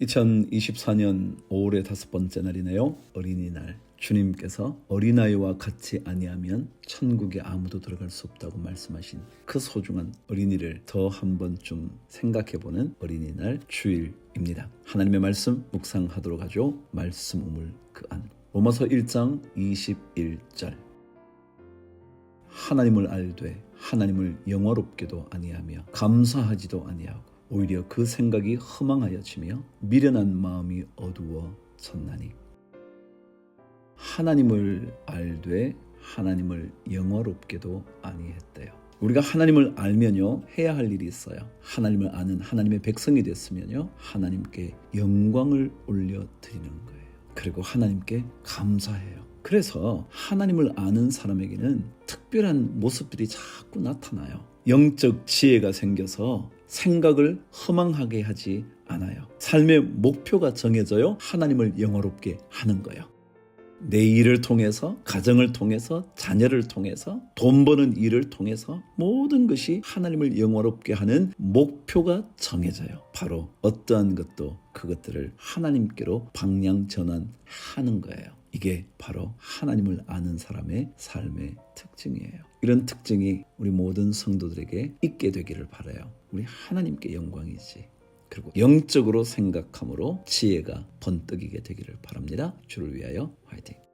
2024년 5월의 다섯 번째 날이네요. 어린이날. 주님께서 어린아이와 같이 아니하면 천국에 아무도 들어갈 수 없다고 말씀하신 그 소중한 어린이를 더 한 번쯤 생각해보는 어린이날 주일입니다. 하나님의 말씀 묵상하도록 하죠. 말씀 우물 그 안. 로마서 1장 21절. 하나님을 알되 하나님을 영화롭게도 아니하며 감사하지도 아니하고 오히려 그 생각이 허망하여지며 미련한 마음이 어두워졌나니 하나님을 알되 하나님을 영화롭게도 아니했대요. 우리가 하나님을 알면요 해야 할 일이 있어요. 하나님을 아는 하나님의 백성이 됐으면요 하나님께 영광을 올려 드리는 거예요. 그리고 하나님께 감사해요. 그래서 하나님을 아는 사람에게는 특별한 모습들이 자꾸 나타나요. 영적 지혜가 생겨서 생각을 허망하게 하지 않아요. 삶의 목표가 정해져요. 하나님을 영화롭게 하는 거예요. 내 일을 통해서, 가정을 통해서, 자녀를 통해서, 돈 버는 일을 통해서 모든 것이 하나님을 영화롭게 하는 목표가 정해져요. 바로 어떠한 것도 그것들을 하나님께로 방향 전환하는 거예요. 이게 바로 하나님을 아는 사람의 삶의 특징이에요. 이런 특징이 우리 모든 성도들에게 있게 되기를 바라요. 우리 하나님께 영광이지. 그리고 영적으로 생각함으로 지혜가 번뜩이게 되기를 바랍니다. 주를 위하여 화이팅.